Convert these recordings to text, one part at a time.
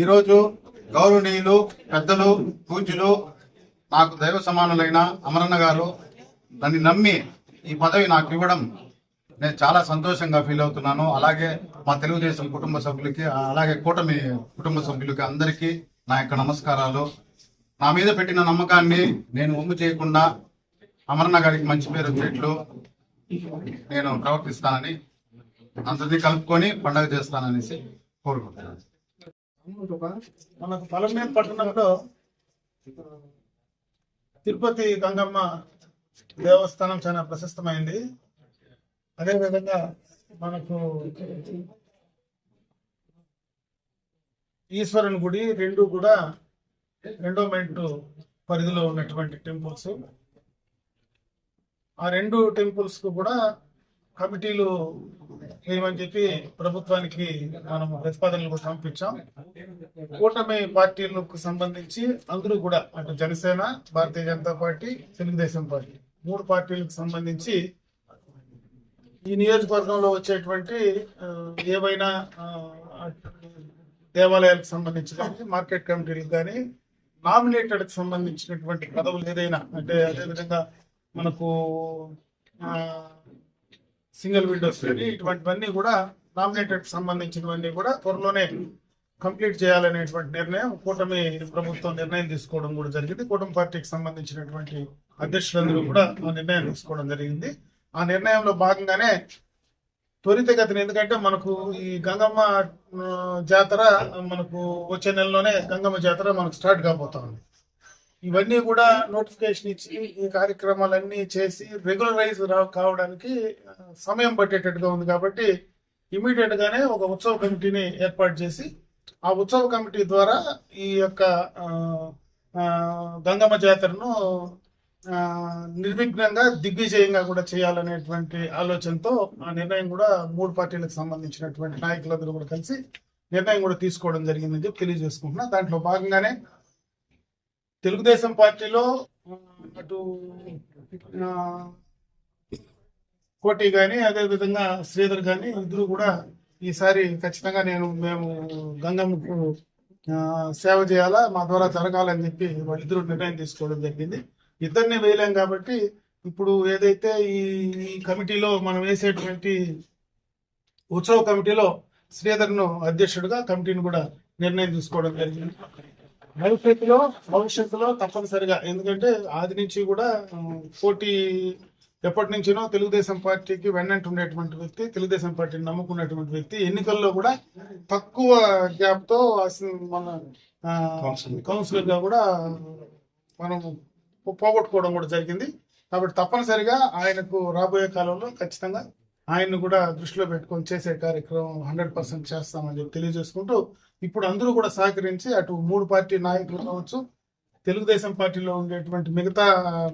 ఈరోజు గౌరవనీయులు పెద్దలు పూజ్యులు నాకు దైవ సమానులైన అమరన్న గారు నన్ను నమ్మి ఈ పదవి నాకు ఇవ్వడం నేను చాలా సంతోషంగా ఫీల్ అవుతున్నాను. అలాగే మా తెలుగుదేశం కుటుంబ సభ్యులకి అలాగే కూటమి కుటుంబ సభ్యులకి అందరికీ నా యొక్క నమస్కారాలు. నా మీద పెట్టిన నమ్మకాన్ని నేను ఒమ్ము చేయకుండా అమరన్న గారికి మంచి పేరు వచ్చేట్లు నేను ప్రవర్తిస్తానని అందరినీ కలుపుకొని పండగ చేస్తాననేసి కోరుకుంటున్నాను. మనకు పలమేం పట్టణంలో తిరుపతి గంగమ్మ దేవస్థానం చాలా ప్రశస్తమైంది. అదేవిధంగా మనకు ఈశ్వరుని గుడి రెండు కూడా ఎండోమెంట్ పరిధిలో ఉన్నటువంటి టెంపుల్స్. ఆ రెండు టెంపుల్స్కు కూడా కమిటీలు చేయమని చెప్పి ప్రభుత్వానికి మనం ప్రతిపాదనలు కూడా పంపించాం. కూటమి పార్టీలకు సంబంధించి అందరూ కూడా అటు జనసేన భారతీయ జనతా పార్టీ తెలుగుదేశం పార్టీ మూడు పార్టీలకు సంబంధించి ఈ నియోజకవర్గంలో వచ్చేటువంటి ఏవైనా దేవాలయాలకు సంబంధించి కానీ మార్కెట్ కమిటీలకు కానీ నామినేటెడ్కి సంబంధించినటువంటి పదవులు ఏదైనా అంటే అదేవిధంగా మనకు ఆ, సింగిల్ విండోస్ కానీ ఇటువంటివన్నీ కూడా నామినేటెడ్ సంబంధించినవన్నీ కూడా త్వరలోనే కంప్లీట్ చేయాలనేటువంటి నిర్ణయం కూటమి ప్రభుత్వం నిర్ణయం తీసుకోవడం కూడా జరిగింది. కూటమి పార్టీకి సంబంధించినటువంటి అధ్యక్షులందరూ కూడా ఆ నిర్ణయం తీసుకోవడం జరిగింది. ఆ నిర్ణయంలో భాగంగానే త్వరితగతిన ఎందుకంటే మనకు ఈ గంగమ్మ జాతర మనకు వచ్చే నెలలోనే గంగమ్మ జాతర మనకు స్టార్ట్ కాబోతా ఉంది. ఇవన్నీ కూడా నోటిఫికేషన్ ఇచ్చి ఈ కార్యక్రమాలన్నీ చేసి రెగ్యులరైజ్ కావడానికి సమయం పట్టేటట్టుగా ఉంది కాబట్టి ఇమీడియట్ గానే ఒక ఉత్సవ కమిటీని ఏర్పాటు చేసి ఆ ఉత్సవ కమిటీ ద్వారా ఈ యొక్క గంగమ్మ జాతరను నిర్విఘ్నంగా దిగ్విజయంగా కూడా చేయాలనేటువంటి ఆలోచనతో ఆ నిర్ణయం కూడా మూడు పార్టీలకు సంబంధించినటువంటి నాయకులందరూ కూడా కలిసి నిర్ణయం కూడా తీసుకోవడం జరిగిందని చెప్పి తెలియజేసుకుంటున్నా. దాంట్లో భాగంగానే తెలుగుదేశం పార్టీలో అటు కోటి కానీ అదేవిధంగా శ్రీధర్ కానీ ఇద్దరు కూడా ఈసారి ఖచ్చితంగా నేను మేము గంగమ్మకు సేవ చేయాలా మా ద్వారా జరగాలని చెప్పి వాళ్ళిద్దరూ నిర్ణయం తీసుకోవడం జరిగింది. ఇద్దరిని వేయలేం కాబట్టి ఇప్పుడు ఏదైతే ఈ కమిటీలో మనం వేసేటువంటి ఉత్సవ కమిటీలో శ్రీధర్ను అధ్యక్షుడిగా కమిటీని కూడా నిర్ణయం తీసుకోవడం జరిగింది. భవిష్యత్తులో భవిష్యత్తులో తప్పనిసరిగా. ఎందుకంటే ఆది నుంచి కూడా పోటీ ఎప్పటి నుంచినో తెలుగుదేశం పార్టీకి వెన్నంటి ఉండేటువంటి వ్యక్తి తెలుగుదేశం పార్టీని నమ్ముకున్నటువంటి వ్యక్తి ఎన్నికల్లో కూడా తక్కువ గ్యాప్తో మన కౌన్సిలర్గా కూడా మనం పోగొట్టుకోవడం కూడా జరిగింది. కాబట్టి తప్పనిసరిగా ఆయనకు రాబోయే కాలంలో ఖచ్చితంగా ఆయన్ని కూడా దృష్టిలో పెట్టుకొని చేసే కార్యక్రమం హండ్రెడ్ పర్సెంట్ చేస్తామని చెప్పి తెలియజేసుకుంటూ ఇప్పుడు అందరూ కూడా సహకరించి అటు మూడు పార్టీ నాయకులు కావచ్చు తెలుగుదేశం పార్టీలో ఉండేటువంటి మిగతా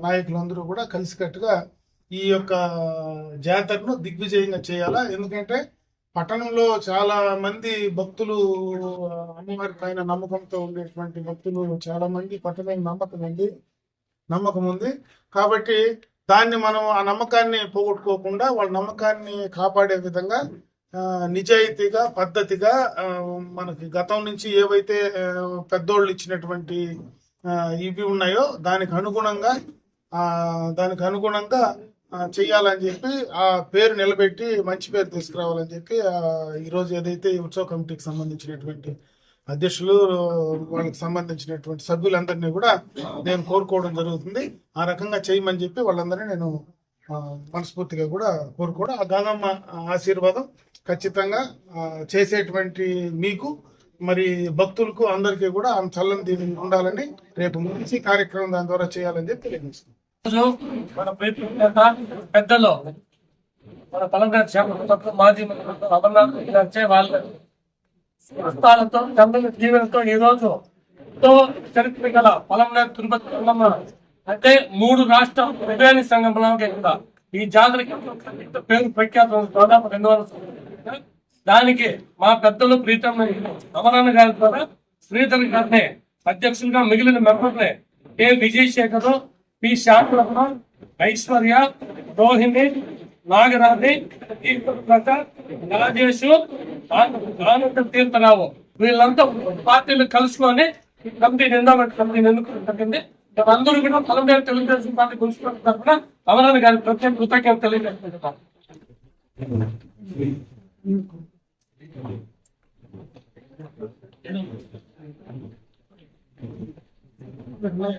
నాయకులందరూ కూడా కలిసికట్టుగా ఈ యొక్క జాతరను దిగ్విజయంగా చేయాలా? ఎందుకంటే పట్టణంలో చాలా మంది భక్తులు అమ్మవారి పైన నమ్మకంతో ఉండేటువంటి భక్తులు చాలా మంది పట్టణం నమ్మకం ఉంది నమ్మకం ఉంది. కాబట్టి దాన్ని మనం ఆ నమ్మకాన్ని పోగొట్టుకోకుండా వాళ్ళ నమ్మకాన్ని కాపాడే విధంగా నిజాయితీగా పద్ధతిగా మనకి గతం నుంచి ఏవైతే పెద్దోళ్ళు ఇచ్చినటువంటి ఇవి ఉన్నాయో దానికి అనుగుణంగా దానికి అనుగుణంగా చెయ్యాలని చెప్పి ఆ పేరు నిలబెట్టి మంచి పేరు తీసుకురావాలని చెప్పి ఈరోజు ఏదైతే ఉత్సవ కమిటీకి సంబంధించినటువంటి అధ్యక్షులు వాళ్ళకి సంబంధించినటువంటి సభ్యులందరినీ కూడా నేను కోరుకోవడం జరుగుతుంది. ఆ రకంగా చేయమని చెప్పి వాళ్ళందరినీ నేను మనస్ఫూర్తిగా కూడా కోరుకోవడం. ఆ గంగమ్మ ఆశీర్వాదం ఖచ్చితంగా చేసేటువంటి మీకు మరి భక్తులకు అందరికీ కూడా ఆమె చల్లని దీని ఉండాలని రేపు మంచి కార్యక్రమం దాని ద్వారా చేయాలని చెప్పి తెలియజేస్తున్నాను. రోజు మన పలంగా మాజీ అమర్నాథ్ వాళ్ళ హస్తాలతో చంద్రుని జీవనంతో ఈ రోజు ఎంతో చరిత్ర గల పలంనాథ్ తిరుపతి అంటే మూడు రాష్ట్ర విభజన సంఘంలో కూడా ఈ జాతరకి పేరు ప్రఖ్యాతం దాదాపు రెండు వందల దానికి మా పెద్దలు ప్రీతం అమరాన్న గారి ద్వారా శ్రీధర్ గారిని అధ్యక్షులుగా మిగిలిన మెంబర్ని ఏ విజయశేఖరు పి. శాంతులమ్మ ఐశ్వర్య రోహిణి నాగరాజి ప్రసాద్ రాజేష్ ఆనంద తీర్థరావు వీళ్ళంతా పార్టీలు కలుసుకొని ఈ కమిటీని ఎండోమెంట్ కమిటీని ఎన్నుకోవడం అందరూ కూడా పలమేర తెలుగుదేశం పార్టీ గురించి తరఫున అమరాన్ని గారి ప్రత్యేక కృతజ్ఞత తెలియజేస్తున్నారు. నా దశ